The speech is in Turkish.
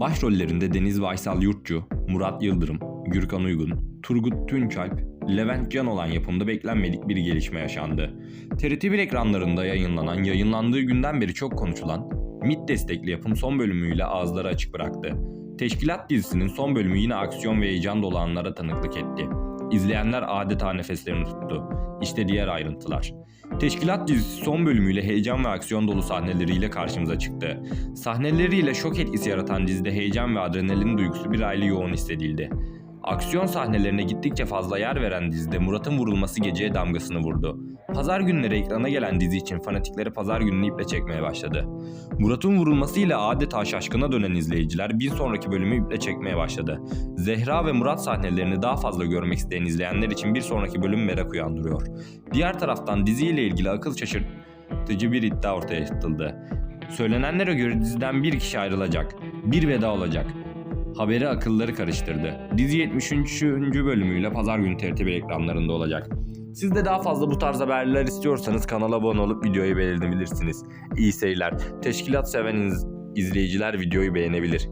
Başrollerinde Deniz Vaysal Yurtçu, Murat Yıldırım, Gürkan Uygun, Turgut Tunçalp, Levent Can olan yapımda beklenmedik bir gelişme yaşandı. TRT1 ekranlarında yayınlanan, yayınlandığı günden beri çok konuşulan MIT destekli yapım son bölümüyle ağızları açık bıraktı. Teşkilat dizisinin son bölümü yine aksiyon ve heyecan dolu anlara tanıklık etti. İzleyenler adeta nefeslerini tuttu. İşte diğer ayrıntılar. Teşkilat dizisi son bölümüyle heyecan ve aksiyon dolu sahneleriyle karşımıza çıktı. Sahneleriyle şok etkisi yaratan dizide heyecan ve adrenalin duygusu bir aile yoğun hissedildi. Aksiyon sahnelerine gittikçe fazla yer veren dizide Murat'ın vurulması geceye damgasını vurdu. Pazar günleri ekrana gelen dizi için fanatikleri pazar gününü iple çekmeye başladı. Murat'ın vurulmasıyla adeta şaşkına dönen izleyiciler bir sonraki bölümü iple çekmeye başladı. Zehra ve Murat sahnelerini daha fazla görmek isteyen izleyenler için bir sonraki bölüm merak uyandırıyor. Diğer taraftan diziyle ilgili akıl şaşırtıcı bir iddia ortaya atıldı. Söylenenlere göre diziden bir kişi ayrılacak. Bir veda olacak. Haberi akılları karıştırdı. Dizi 73. bölümüyle pazar günü TRT1 ekranlarında olacak. Siz de daha fazla bu tarz haberler istiyorsanız kanala abone olup videoyu beğenebilirsiniz. İyi seyirler. Teşkilat seven iz- izleyiciler videoyu beğenebilir.